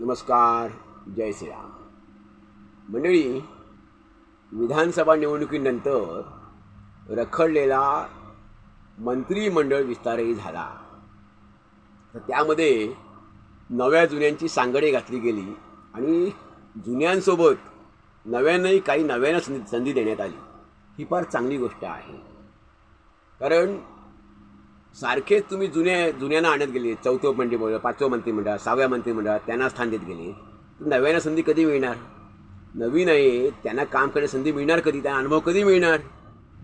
नमस्कार जय श्रीराम. मंडळी विधानसभा निवडणुकीनंतर रखडलेला मंत्रिमंडळ विस्तारही झाला. तर त्यामध्ये नव्या जुन्यांची सांगडे घातली गेली आणि जुन्यांसोबत नव्यानंही काही नव्यानं संधी संधी देण्यात आली. ही फार चांगली गोष्ट आहे. कारण सारखेच तुम्ही जुन्या जुन्यांना आणत गेले. चौथं मंत्रिमंडळ पाचवं मंत्रिमंडळ सहाव्या मंत्रिमंडळात त्यांना स्थान देत गेले. तर नव्यानं संधी कधी मिळणार? नवीन आहे त्यांना काम करण्याची संधी मिळणार कधी? त्यांना अनुभव कधी मिळणार?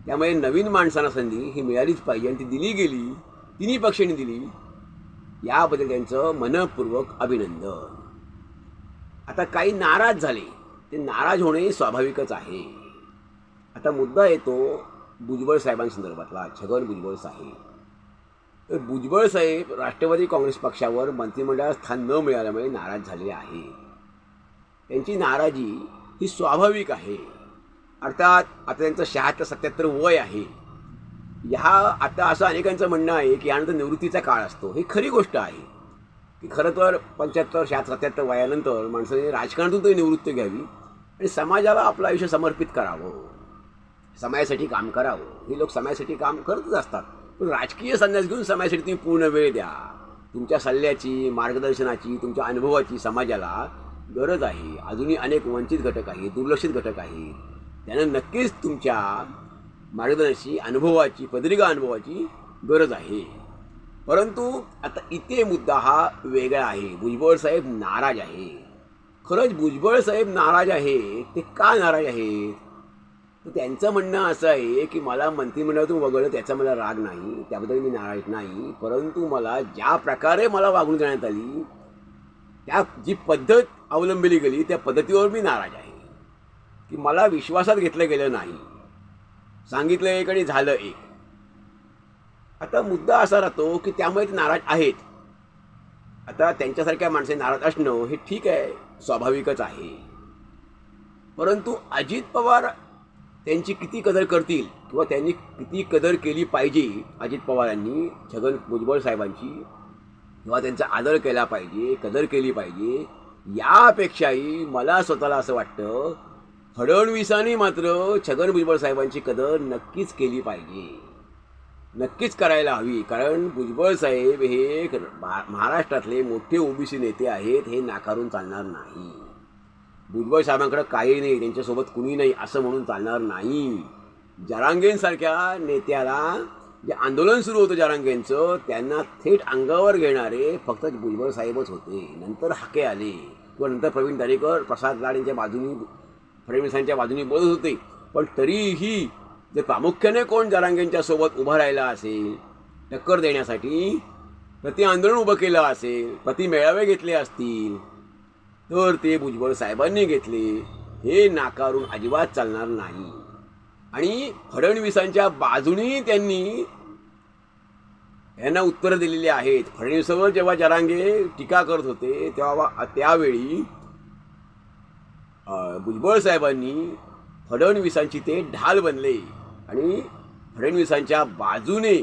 त्यामुळे नवीन माणसांना संधी ही मिळालीच पाहिजे आणि ती दिली गेली तिन्ही पक्षांनी दिली. याबद्दल त्यांचं मनपूर्वक अभिनंदन. आता काही नाराज झाले ते नाराज होणे स्वाभाविकच आहे. आता मुद्दा येतो भुजबळ साहेबांसंदर्भातला छगन भुजबळ साहेब. तर भुजबळ साहेब राष्ट्रवादी काँग्रेस पक्षावर मंत्रिमंडळात स्थान न मिळाल्यामुळे नाराज झालेले आहे. त्यांची नाराजी ही स्वाभाविक आहे. अर्थात आता त्यांचं शहात्तर सत्याहत्तर वय आहे. ह्या आता असं अनेकांचं म्हणणं आहे की यानंतर निवृत्तीचा काळ असतो. ही खरी गोष्ट आहे. की खरं तर पंच्याहत्तर शहात्तर सत्याहत्तर वयानंतर माणसाने राजकारणातून तरी निवृत्ती घ्यावी आणि समाजाला आपलं आयुष्य समर्पित करावं. समाजासाठी काम करावं. हे लोक समाजासाठी काम करतच असतात. पण राजकीय संन्यास घेऊन समाजासाठी तुम्ही पूर्ण वेळ द्या. तुमच्या सल्ल्याची मार्गदर्शनाची तुमच्या अनुभवाची समाजाला गरज आहे. अजूनही अनेक वंचित घटक आहेत दुर्लक्षित घटक आहेत. त्यांना नक्कीच तुमच्या मार्गदर्शनाची अनुभवाची पदरिका अनुभवाची गरज आहे. परंतु आता इथे मुद्दा हा वेगळा आहे. भुजबळ साहेब नाराज आहे. खरंच भुजबळ साहेब नाराज आहे ते का नाराज आहेत? तर त्यांचं म्हणणं असं आहे की मला मंत्रिमंडळातून वगळलं त्याचा मला राग नाही त्याबद्दल मी नाराज नाही. परंतु मला ज्या प्रकारे मला वागणूक देण्यात आली त्या जी पद्धत अवलंबली गेली त्या पद्धतीवर मी नाराज आहे. की मला विश्वासात घेतलं गेलं नाही. सांगितलं एक आणि झालं एक. आता मुद्दा असा राहतो की त्यामुळे ते नाराज आहेत. आता त्यांच्यासारख्या माणसे नाराज असणं हे ठीक आहे स्वाभाविकच आहे. परंतु अजित पवार त्यांची किती कदर करतील किंवा त्यांनी किती कदर केली पाहिजे अजित पवारांनी छगन भुजबळ साहेबांची किंवा त्यांचा आदर केला पाहिजे कदर केली पाहिजे यापेक्षाही मला स्वतःला असं वाटतं फडणवीसांनी मात्र छगन भुजबळ साहेबांची कदर नक्कीच केली पाहिजे. नक्कीच करायला हवी कारण भुजबळ साहेब हे एक महाराष्ट्रातले मोठे ओबीसी नेते आहेत हे नाकारून चालणार नाही. भुजबळ साहेबांकडे काही नाही त्यांच्यासोबत कुणी नाही असं म्हणून चालणार नाही. जरांगेंसारख्या नेत्याला जे आंदोलन सुरू होतं जरांगेंचं त्यांना थेट अंगावर घेणारे फक्त भुजबळ साहेबच होते. नंतर हाके आले. किंवा नंतर प्रवीण दारेकर प्रसाद लाड यांच्या बाजूनी फडणवीसांच्या बाजूनी बोलत होते. पण तरीही जर प्रामुख्याने कोण जरांगेंच्या सोबत उभं राहिला असेल टक्कर देण्यासाठी प्रति आंदोलन उभं केलं असेल प्रति मेळावे घेतले असतील तर ते भुजबळ साहेबांनी घेतले. हे नाकारून अजिबात चालणार नाही. आणि फडणवीसांच्या बाजूने त्यांनी यांना उत्तरं दिलेली आहेत. फडणवीसावर जेव्हा जरांगे टीका करत होते तेव्हा त्यावेळी भुजबळ साहेबांनी फडणवीसांची ते ढाल बनले. आणि फडणवीसांच्या बाजूने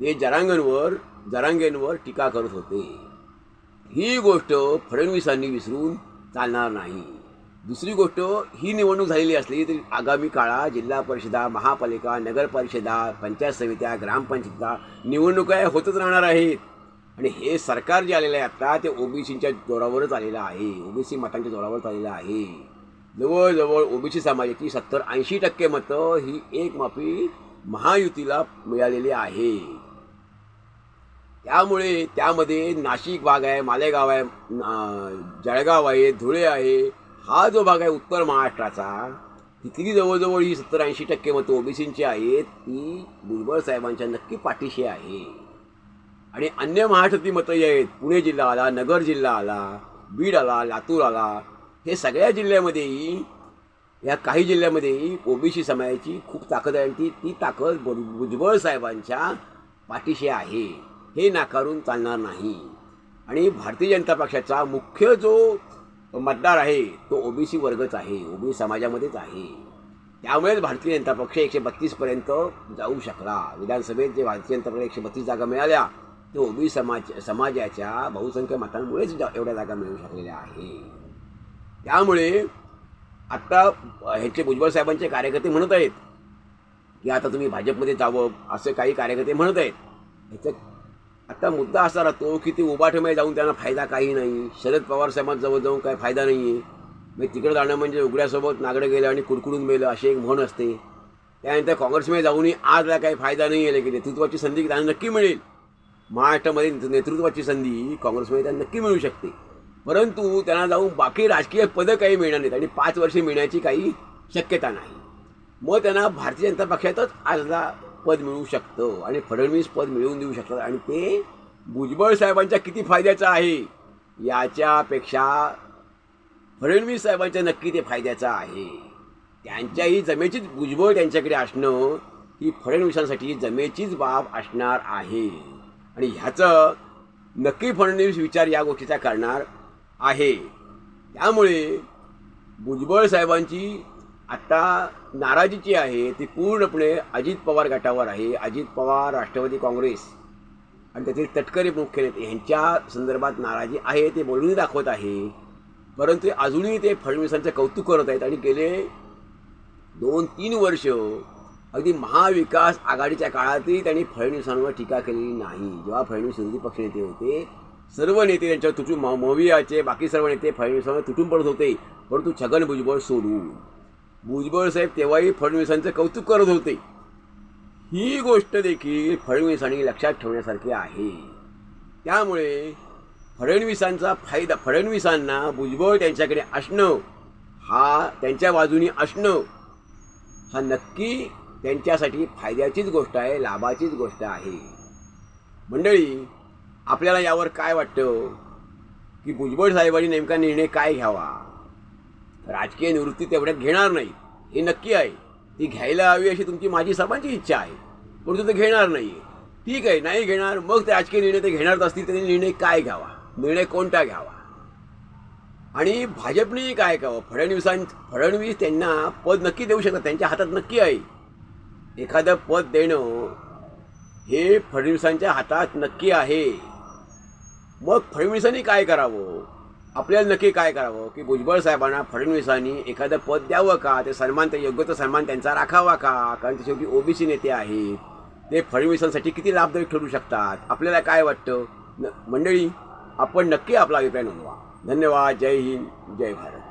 ते जरांगणवर जरांगेंवर टीका करत होते. ही गोष्ट फडणवीसांनी विसरून चालणार नाही. दुसरी गोष्ट ही निवडणूक झालेली असली तरी आगामी काळात जिल्हा परिषदा महापालिका नगरपरिषदा पंचायत समित्या ग्रामपंचायता निवडणुका होतच राहणार आहेत. आणि हे सरकार जे आलेलं आहे आत्ता ते ओबीसीच्या जोरावरच आलेलं आहे. ओबीसी मतांच्या जोरावरच आलेलं आहे. जवळजवळ ओबीसी समाजाची सत्तर ऐंशी टक्के मतं ही एक माफी महायुतीला मिळालेली आहे. त्यामुळे त्यामध्ये नाशिक भाग आहे मालेगाव आहे जळगाव आहे धुळे आहे. हा जो भाग आहे उत्तर महाराष्ट्राचा तिथली जवळजवळ ही सत्तर ऐंशी टक्के मतं ओबीसींची आहेत. ती भुजबळ साहेबांच्या नक्की पाठीशी आहे. आणि अन्य महाराष्ट्रातली मतं जी आहेत पुणे जिल्हा आला नगर जिल्हा आला बीड आला लातूर आला हे सगळ्या जिल्ह्यामध्येही या काही जिल्ह्यामध्येही ओबीसी समाजाची खूप ताकद आहे. आणि ती ती ताकद भुज- भुजबळ साहेबांच्या पाठीशी आहे. हे नाकारून चालणार नाही. आणि भारतीय जनता पक्षाचा मुख्य जो मतदार आहे तो ओबीसी वर्गच आहे ओबीसी समाजामध्येच आहे. त्यामुळेच भारतीय जनता पक्ष एकशे बत्तीसपर्यंत जाऊ शकला. विधानसभेत जे भारतीय जनता पक्ष एकशे बत्तीस जागा मिळाल्या ते ओबीसी समाज समाजाच्या बहुसंख्य मतांमुळेच जा- एवढ्या जागा मिळू शकलेल्या आहे त्यामुळे आत्ता ह्याचे भुजबळ साहेबांचे कार्यकर्ते म्हणत आहेत की आता तुम्ही भाजपमध्ये जावं असे काही कार्यकर्ते म्हणत आहेत. ह्याचं आता मुद्दा असा राहतो की ते उभाठमध्ये जाऊन त्यांना फायदा काही नाही. शरद पवार साहेबांजवळ जाऊन काही फायदा नाही आहे मग तिकडे जाणं म्हणजे उघड्यासोबत नागडं गेलं आणि कुडकुडून मेलं अशी एक म्हण असते. त्यानंतर काँग्रेसमध्ये जाऊनही आजला काही फायदा नाही आहे की नेतृत्वाची संधी त्यांना नक्की मिळेल. महाराष्ट्रामध्ये नेतृत्वाची संधी काँग्रेसमध्ये त्यांना नक्की मिळू शकते. परंतु त्यांना जाऊन बाकी राजकीय पदं काही मिळणार नाहीत आणि पाच वर्षे मिळण्याची काही शक्यता नाही. मग त्यांना भारतीय जनता पक्षातच आजला पद मिळू शकतं आणि फडणवीस पद मिळवून देऊ शकतात. आणि ते भुजबळ साहेबांच्या किती फायद्याचं आहे याच्यापेक्षा फडणवीस साहेबांच्या नक्की ते फायद्याचं आहे. त्यांच्याही जमेचीच भुजबळ त्यांच्याकडे असणं ही फडणवीसांसाठी जमेचीच बाब असणार आहे. आणि ह्याचं नक्की फडणवीस विचार या गोष्टीचा करणार आहे. त्यामुळे भुजबळ साहेबांची आत्ता नाराजी जी आहे ती पूर्णपणे अजित पवार गटावर आहे. अजित पवार राष्ट्रवादी काँग्रेस आणि त्यातील तटकरे मुख्य नेते ह्यांच्या संदर्भात नाराजी आहे ते बोलूनही दाखवत आहे. परंतु अजूनही ते फडणवीसांचं कौतुक करत आहेत आणि गेले दोन तीन वर्ष अगदी महाविकास आघाडीच्या काळातही त्यांनी फडणवीसांवर टीका केलेली नाही. जेव्हा फडणवीस विरोधी पक्षनेते होते सर्व नेते त्यांच्यावर तुटून म- बाकी सर्व नेते फडणवीसांवर तुटून पडत होते. परंतु छगन भुजबळ सोडून भुजबळ साहेब तेव्हाही फडणवीसांचं कौतुक करत होते. ही गोष्ट देखील फडणवीसांनी लक्षात ठेवण्यासारखी आहे. त्यामुळे फडणवीसांचा फायदा फडणवीसांना भुजबळ त्यांच्याकडे असणं हा त्यांच्या बाजूनी असणं हा नक्की त्यांच्यासाठी फायद्याचीच गोष्ट आहे लाभाचीच गोष्ट आहे. मंडळी आपल्याला यावर काय वाटतं? की भुजबळ साहेबांनी नेमका निर्णय काय घ्यावा? राजकीय निवृत्ती तेवढ्यात घेणार नाही. हे नक्की आहे. ती घ्यायला हवी अशी तुमची माझी सर्वांची इच्छा आहे. परंतु ते घेणार नाही ठीक आहे नाही घेणार मग ते राजकीय निर्णय ते घेणारच असतील त्यांनी निर्णय काय घ्यावा? निर्णय कोणता घ्यावा? आणि भाजपने काय करावं? फडणवीसां फडणवीस त्यांना पद नक्की देऊ शकतात त्यांच्या हातात नक्की आहे. एखादं पद देणं हे फडणवीसांच्या हातात नक्की आहे. मग फडणवीसांनी काय करावं? आपल्याला नक्की काय करावं? की भुजबळ साहेबांना फडणवीसांनी एखादं पद द्यावं का? ते सन्मान ते योग्य तो सन्मान त्यांचा राखावा का? कारण ते शेवटी ओबीसी नेते आहेत. ते फडणवीसांसाठी किती लाभदायक ठरू शकतात? आपल्याला काय वाटतं? न मंडळी आपण नक्की आपला अभिप्राय नोंदवा. धन्यवाद. जय हिंद. जय भारत.